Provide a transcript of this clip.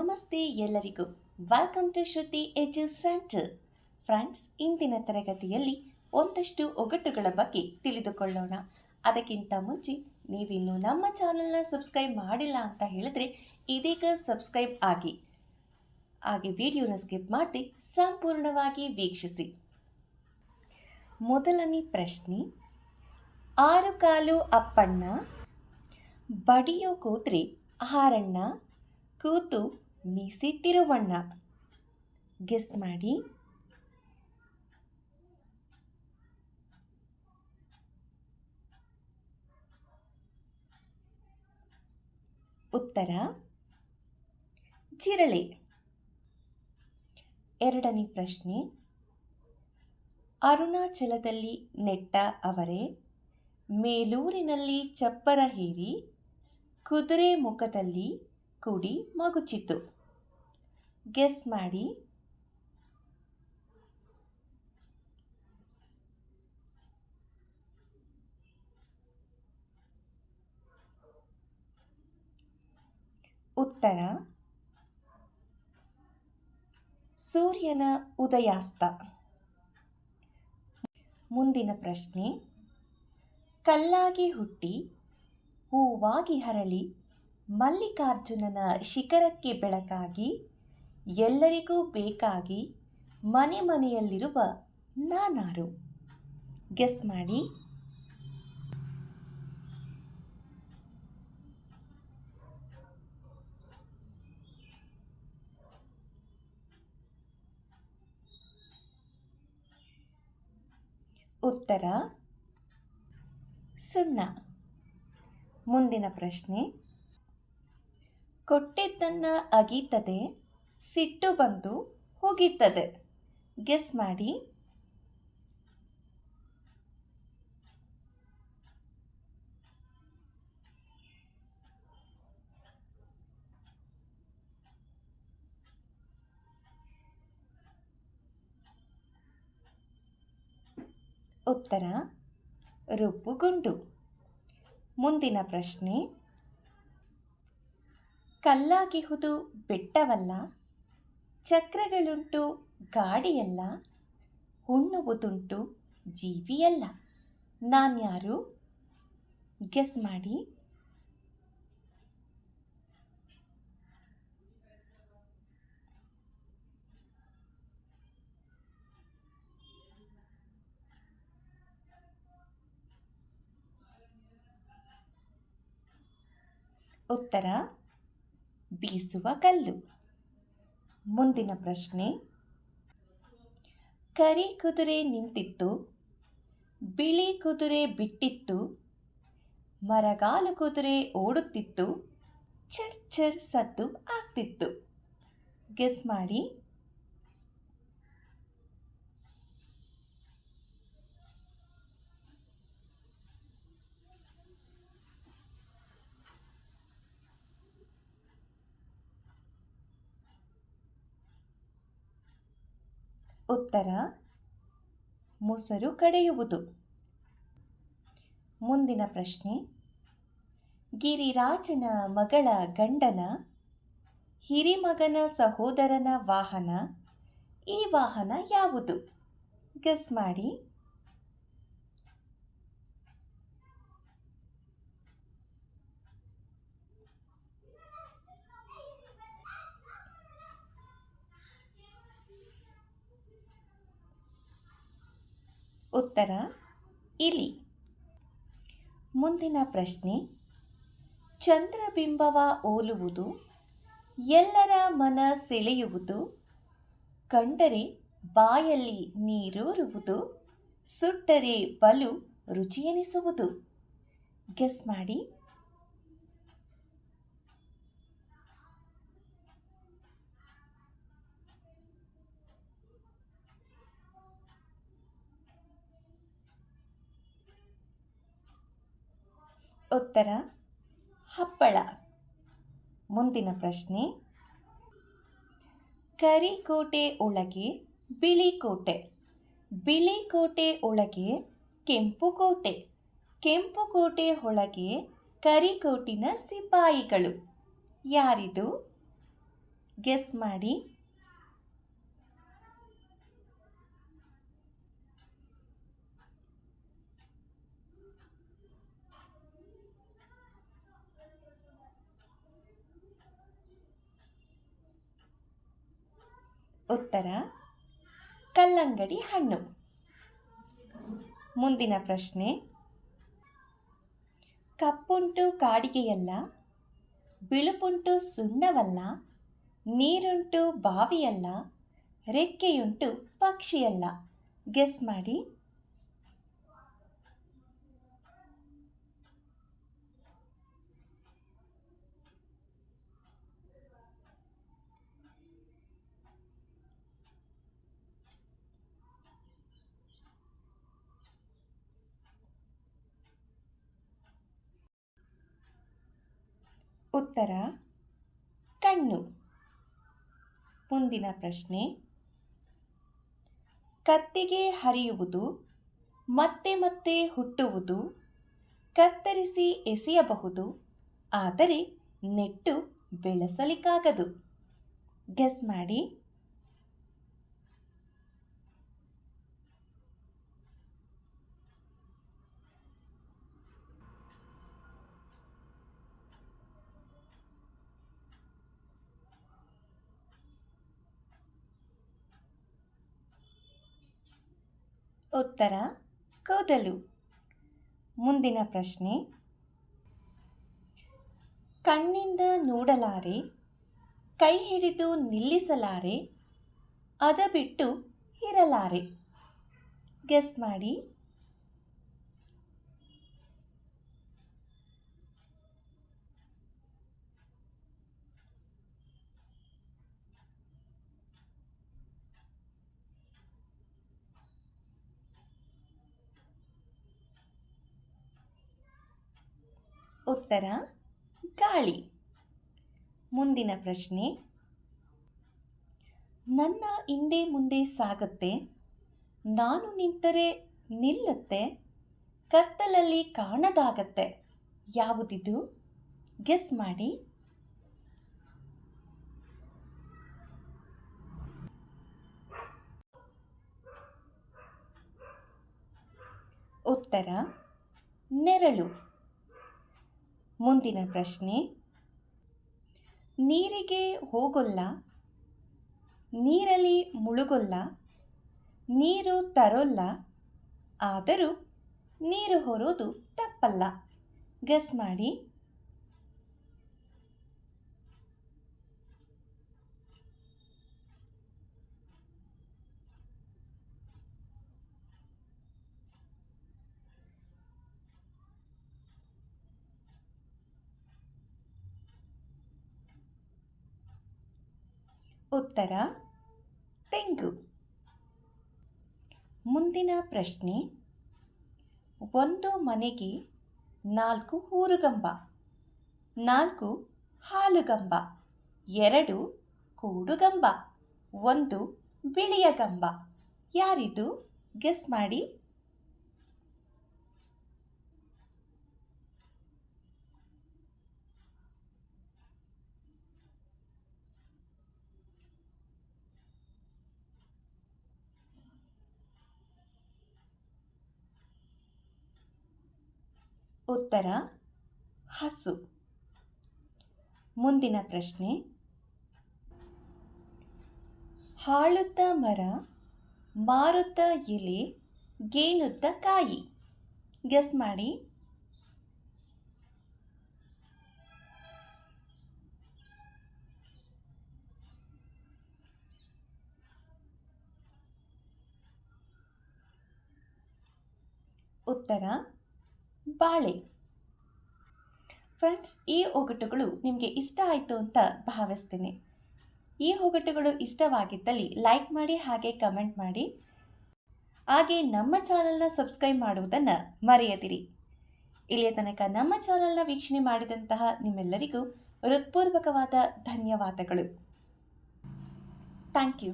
ನಮಸ್ತೆ ಎಲ್ಲರಿಗೂ. Welcome to Shruti edu centre friends ಇಂದಿನ ತರಗತಿಯಲ್ಲಿ ಒಂದಷ್ಟು ಒಗಟುಗಳ ಬಗ್ಗೆ ತಿಳಿದುಕೊಳ್ಳೋಣ. ಅದಕ್ಕಿಂತ ಮುಂಚೆ, ನೀವಿನ್ನು ನಮ್ಮ ಚಾನಲ್ನ ಸಬ್ಸ್ಕ್ರೈಬ್ ಮಾಡಿಲ್ಲ ಅಂತ ಹೇಳಿದ್ರೆ ಇದೀಗ ಸಬ್ಸ್ಕ್ರೈಬ್ ಆಗಿ. ಹಾಗೆ ವಿಡಿಯೋನ ಸ್ಕಿಪ್ ಮಾಡದೆ ಸಂಪೂರ್ಣವಾಗಿ ವೀಕ್ಷಿಸಿ. ಮೊದಲನೇ ಪ್ರಶ್ನೆ, ಆರು ಕಾಲು ಅಪ್ಪಣ್ಣ, ಬಡಿಯೋ ಕೂತ್ರೆ ಹಾರಣ್ಣ, ಕೂತು ಮೀಸಿ ತಿರುವಣ್ಣ ಗೆಸ್ ಮಾಡಿ. ಉತ್ತರ. ಜಿರಳೆ. ಎರಡನೇ ಪ್ರಶ್ನೆ. ಅರುಣಾಚಲದಲ್ಲಿ ನೆಟ್ಟ ಅವರೇ? ಮೇಲೂರಿನಲ್ಲಿ ಚಪ್ಪರ ಹೇರಿ, ಕುದುರೆ ಮುಖದಲ್ಲಿ ಕುಡಿ ಮಗುಚಿತು ಗೆಸ್ ಮಾಡಿ. ಉತ್ತರ. ಸೂರ್ಯನ ಉದಯಾಸ್ತ. ಮುಂದಿನ ಪ್ರಶ್ನೆ. ಕಲ್ಲಾಗಿ ಹುಟ್ಟಿ ಹೂವಾಗಿ ಹರಳಿ ಮಲ್ಲಿಕಾರ್ಜುನನ ಶಿಖರಕ್ಕೆ ಬೆಳಕಾಗಿ ಎಲ್ಲರಿಗೂ ಬೇಕಾಗಿ ಮನೆ ಮನೆಯಲ್ಲಿರುವ ನಾನಾರು. ಗೆಸ್ ಮಾಡಿ. ಉತ್ತರ. ಸುಣ್ಣ. ಮುಂದಿನ ಪ್ರಶ್ನೆ. ಕೊಟ್ಟಿದ್ದನ್ನು ಅಗೀತದೆ. ಸಿಟ್ಟು ಬಂದು ಹೋಗಿತ್ತದೆ. ಗೆಸ್ ಮಾಡಿ. ಉತ್ತರ ರುಬ್ಬುಗುಂಡು. ಮುಂದಿನ ಪ್ರಶ್ನೆ. ಕಲ್ಲಾಗಿಹುದು ಬೆಟ್ಟವಲ್ಲ ಚಕ್ರಗಳುಂಟು ಗಾಡಿಯಲ್ಲ ಉಣ್ಣುವುದುಂಟು ಜೀವಿಯಲ್ಲ. ನಾನ್ಯಾರು? ಗೆಸ್ ಮಾಡಿ. ಉತ್ತರ ಬೀಸುವ ಕಲ್ಲು. ಮುಂದಿನ ಪ್ರಶ್ನೆ. ಕರಿ ಕುದುರೆ ನಿಂತಿತ್ತು, ಬಿಳಿ ಕುದುರೆ ಬಿಟ್ಟಿತ್ತು, ಮರಗಾಲು ಕುದುರೆ ಓಡುತ್ತಿತ್ತು ಚರ್ ಚರ್ ಸದ್ದು ಆಗ್ತಿತ್ತು. ಗೆಸ್ ಮಾಡಿ. ಉತ್ತರ, ಮೊಸರು ಕಡೆಯುವುದು. ಮುಂದಿನ ಪ್ರಶ್ನೆ, ಗಿರಿರಾಜನ ಮಗಳ ಗಂಡನ, ಹಿರಿಮಗನ ಸಹೋದರನ ವಾಹನ, ಈ ವಾಹನ ಯಾವುದು? ಗಸ್ ಮಾಡಿ. ಉತ್ತರ, ಇಲಿ. ಮುಂದಿನ ಪ್ರಶ್ನೆ, ಚಂದ್ರಬಿಂಬವ ಓಲುವುದು, ಎಲ್ಲರ ಮನ ಸೆಳೆಯುವುದು, ಕಂಡರೆ ಬಾಯಲ್ಲಿ ನೀರೂರುವುದು, ಸುಟ್ಟರೆ ಬಲು ರುಚಿಯೆನಿಸುವುದು. ಗೆಸ್ ಮಾಡಿ. ಉತ್ತರ, ಹಪ್ಪಳ. ಮುಂದಿನ ಪ್ರಶ್ನೆ. ಕರಿಕೋಟೆ ಒಳಗೆ ಬಿಳಿ ಕೋಟೆ ಬಿಳಿ ಕೋಟೆ ಒಳಗೆ ಕೆಂಪು ಕೋಟೆ ಕೆಂಪು ಕೋಟೆ ಒಳಗೆ ಕರಿಕೋಟಿನ ಸಿಪಾಯಿಗಳು. ಯಾರಿದು? ಗೆಸ್ ಮಾಡಿ. ಉತ್ತರ, ಕಲ್ಲಂಗಡಿ ಹಣ್ಣು. ಮುಂದಿನ ಪ್ರಶ್ನೆ, ಕಪ್ಪುಂಟು ಕಾಡಿಗೆಯಲ್ಲ, ಬಿಳುಪುಂಟು ಸುಣ್ಣವಲ್ಲ, ನೀರುಂಟು ಬಾವಿಯಲ್ಲ, ರೆಕ್ಕೆಯುಂಟು ಪಕ್ಷಿಯಲ್ಲ. ಗೆಸ್ ಮಾಡಿ. ಉತ್ತರ, ಕಣ್ಣು. ಮುಂದಿನ ಪ್ರಶ್ನೆ. ಕತ್ತಿಗೆ ಹರಿಯುವುದು, ಮತ್ತೆ ಮತ್ತೆ ಹುಟ್ಟುವುದು, ಕತ್ತರಿಸಿ ಎಸೆಯಬಹುದು, ಆದರೆ ನೆಟ್ಟು ಬೆಳೆಸಲಿಕ್ಕಾಗದು. ಗೆಸ್ ಮಾಡಿ. ಉತ್ತರ ಕೂದಲು. ಮುಂದಿನ ಪ್ರಶ್ನೆ. ಕಣ್ಣಿಂದ ನೋಡಲಾರೆ ಕೈ ಹಿಡಿದು ನಿಲ್ಲಿಸಲಾರೆ ಅದ ಬಿಟ್ಟು ಇರಲಾರೆ. ಗೆಸ್ ಮಾಡಿ. ಉತ್ತರ, ಗಾಳಿ. ಮುಂದಿನ ಪ್ರಶ್ನೆ. ನನ್ನ ಹಿಂದೆ ಮುಂದೆ ಸಾಗುತ್ತೆ, ನಾನು ನಿಂತರೆ ನಿಲ್ಲತ್ತೆ, ಕತ್ತಲಲ್ಲಿ ಕಾಣದಾಗತ್ತೆ, ಯಾವುದಿದು? ಗೆಸ್ ಮಾಡಿ. ಉತ್ತರ, ನೆರಳು. ಮುಂದಿನ ಪ್ರಶ್ನೆ. ನೀರಿಗೆ ಹೋಗೊಲ್ಲ ನೀರಲ್ಲಿ ಮುಳುಗೊಲ್ಲ ನೀರು ತರೋಲ್ಲ ಆದರೂ ನೀರು ಹೊರೋದು ತಪ್ಪಲ್ಲ. ಗಸ್ ಮಾಡಿ. ಉತ್ತರ, ತೆಂಗು. ಮುಂದಿನ ಪ್ರಶ್ನೆ, ಒಂದು ಮನೆಗೆ ನಾಲ್ಕು ಊರುಗಂಬ, ನಾಲ್ಕು ಹಾಲುಗಂಬ, ಎರಡು ಕೂಡುಗಂಬ, ಒಂದು ಬಿಳಿಯ ಗಂಬ. ಯಾರಿದು? ಗೆಸ್ ಮಾಡಿ. ಉತ್ತರ ಹಸು. ಮುಂದಿನ ಪ್ರಶ್ನೆ. ಹಾಳುತ್ತ ಮರ ಮಾರುತ್ತ ಎಲೆ ಗೇಣುತ್ತ ಕಾಯಿ. ಗೆಸ್ ಮಾಡಿ. ಉತ್ತರ ಬಾಳೆ. ಫ್ರೆಂಡ್ಸ್ ಈ ಒಗಟುಗಳು ನಿಮಗೆ ಇಷ್ಟ ಆಯಿತು ಅಂತ ಭಾವಿಸ್ತೀನಿ. ಈ ಒಗಟುಗಳು ಇಷ್ಟವಾಗಿದ್ದಲ್ಲಿ ಲೈಕ್ ಮಾಡಿ, ಹಾಗೆ ಕಮೆಂಟ್ ಮಾಡಿ. ಹಾಗೆ ನಮ್ಮ ಚಾನಲ್ನ ಸಬ್ಸ್ಕ್ರೈಬ್ ಮಾಡುವುದನ್ನು ಮರೆಯದಿರಿ. ಇಲ್ಲಿಯ ತನಕ ನಮ್ಮ ಚಾನಲ್ನ ವೀಕ್ಷಣೆ ಮಾಡಿದಂತಹ ನಿಮ್ಮೆಲ್ಲರಿಗೂ ಹೃತ್ಪೂರ್ವಕವಾದ ಧನ್ಯವಾದಗಳು. Thank you